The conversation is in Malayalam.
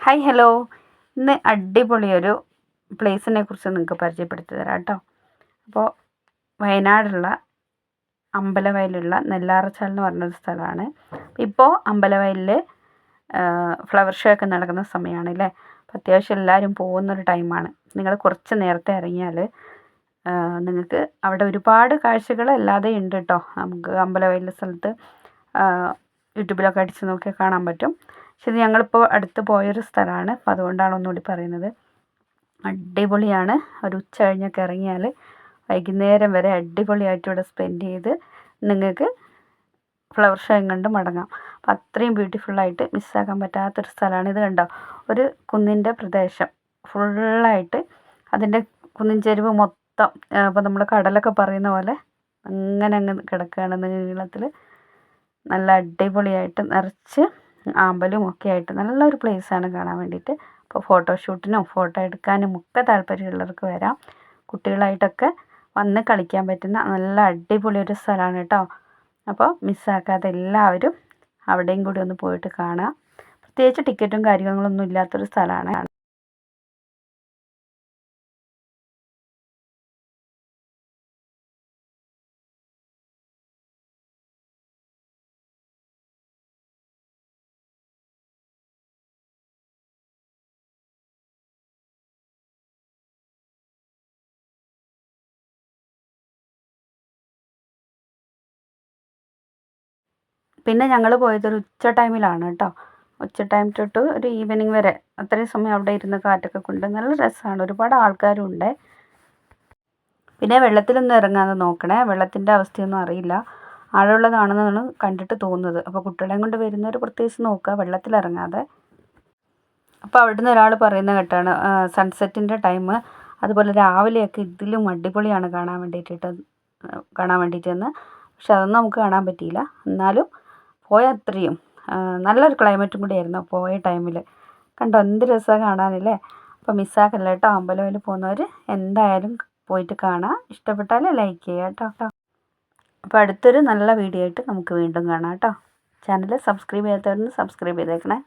ഹായ് ഹലോ ഇന്ന് അടിപൊളിയൊരു പ്ലേസിനെ കുറിച്ച് നിങ്ങൾക്ക് പരിചയപ്പെടുത്തി തരാം കേട്ടോ. അപ്പോൾ വയനാടുള്ള അമ്പലവയലുള്ള നെല്ലാറച്ചാൽ എന്ന് പറഞ്ഞൊരു സ്ഥലമാണ്. ഇപ്പോൾ അമ്പലവയലിൽ ഫ്ലവർ ഷോ ഒക്കെ നടക്കുന്ന സമയമാണ് അല്ലേ? അപ്പോൾ അത്യാവശ്യം എല്ലാവരും പോകുന്നൊരു ടൈമാണ് നിങ്ങൾ കുറച്ച് നേരത്തെ ഇറങ്ങിയാൽ നിങ്ങൾക്ക് അവിടെ ഒരുപാട് കാഴ്ചകൾ അല്ലാതെ ഉണ്ട് കേട്ടോ. നമുക്ക് അമ്പലവയലിലെ സ്ഥലത്ത് യൂട്യൂബിലൊക്കെ അടിച്ച് നോക്കിയാൽ കാണാൻ പറ്റും. പക്ഷേ ഞങ്ങളിപ്പോൾ അടുത്ത് പോയൊരു സ്ഥലമാണ്. അപ്പോൾ അതുകൊണ്ടാണ് ഒന്നുകൂടി പറയുന്നത്. അടിപൊളിയാണ്. ഒരു ഉച്ച കഴിഞ്ഞൊക്കെ ഇറങ്ങിയാൽ വൈകുന്നേരം വരെ അടിപൊളിയായിട്ട് ഇവിടെ സ്പെൻഡ് ചെയ്ത് നിങ്ങൾക്ക് ഫ്ലവർ ഷോയും കണ്ട് മടങ്ങാം അപ്പം അത്രയും ബ്യൂട്ടിഫുള്ളായിട്ട് മിസ്സാക്കാൻ പറ്റാത്തൊരു സ്ഥലമാണ് ഇത് കണ്ടോ? ഒരു കുന്നിന്റെ പ്രദേശം. ഫുള്ളായിട്ട് അതിന്റെ കുന്നിൻ ചെരുവ് മൊത്തം അപ്പോൾ നമ്മൾ കടലൊക്കെ പറയുന്ന പോലെ അങ്ങനെ അങ്ങ് കിടക്കുകയാണ് നീളത്തിൽ. നല്ല അടിപൊളിയായിട്ട് നിറച്ച് ആമ്പലും ഒക്കെ ആയിട്ട് നല്ലൊരു പ്ലേസാണ് കാണാൻ വേണ്ടിയിട്ട്. അപ്പോൾ ഫോട്ടോഷൂട്ടിനും ഫോട്ടോ എടുക്കാനും ഒക്കെ താല്പര്യമുള്ളവർക്ക് വരാം. കുട്ടികളായിട്ടൊക്കെ വന്ന് കളിക്കാൻ പറ്റുന്ന നല്ല അടിപൊളി ഒരു സ്ഥലമാണ് കേട്ടോ. അപ്പോൾ മിസ്സാക്കാതെ എല്ലാവരും അവിടെയും കൂടി ഒന്ന് പോയിട്ട് കാണാം. പ്രത്യേകിച്ച് ടിക്കറ്റും കാര്യങ്ങളൊന്നും ഇല്ലാത്തൊരു സ്ഥലമാണ്. പിന്നെ ഞങ്ങൾ പോയത് ഒരു ഉച്ച ടൈമിലാണ് കേട്ടോ ഉച്ച ടൈം തൊട്ട് ഒരു ഈവനിങ് വരെ. അത്രയും സമയം അവിടെ ഇരുന്ന് കാറ്റൊക്കെ കൊണ്ട് നല്ല രസമാണ് ഒരുപാട് ആൾക്കാരും ഉണ്ട്. പിന്നെ വെള്ളത്തിലൊന്നും ഇറങ്ങാതെ നോക്കണേ. വെള്ളത്തിന്റെ അവസ്ഥയൊന്നും അറിയില്ല. ആഴമുള്ളതാണെന്നാണ് കണ്ടിട്ട് തോന്നുന്നത്. അപ്പോൾ കുട്ടികളെയും കൊണ്ട് വരുന്നവർ പ്രത്യേകിച്ച് നോക്കുക. വെള്ളത്തിലിറങ്ങാതെ അപ്പോൾ അവിടുന്ന് ഒരാൾ പറയുന്ന കേട്ടാണ് സൺസെറ്റിന്റെ ടൈം അതുപോലെ രാവിലെയൊക്കെ ഇതിലും അടിപൊളിയാണ് കാണാൻ വേണ്ടിയിട്ട് കാണാൻ വേണ്ടിയിട്ടെന്ന്. പക്ഷെ അതൊന്നും നമുക്ക് കാണാൻ പറ്റിയില്ല. എന്നാലും പോയ അത്രയും നല്ലൊരു ക്ലൈമറ്റും കൂടിയായിരുന്നു പോയ ടൈമിൽ കണ്ടോ എന്ത് രസമാണ് കാണാനല്ലേ? അപ്പോൾ മിസ്സാക്കല്ല കേട്ടോ അമ്പലവയിൽ പോകുന്നവർ എന്തായാലും പോയിട്ട് കാണാം. ഇഷ്ടപ്പെട്ടാൽ ലൈക്ക് ചെയ്യുക കേട്ടോ അപ്പോൾ അടുത്തൊരു നല്ല വീഡിയോ ആയിട്ട് നമുക്ക് വീണ്ടും കാണാം കേട്ടോ ചാനൽ സബ്സ്ക്രൈബ് ചെയ്യാത്തവരൊന്ന് സബ്സ്ക്രൈബ് ചെയ്തേക്കണേ.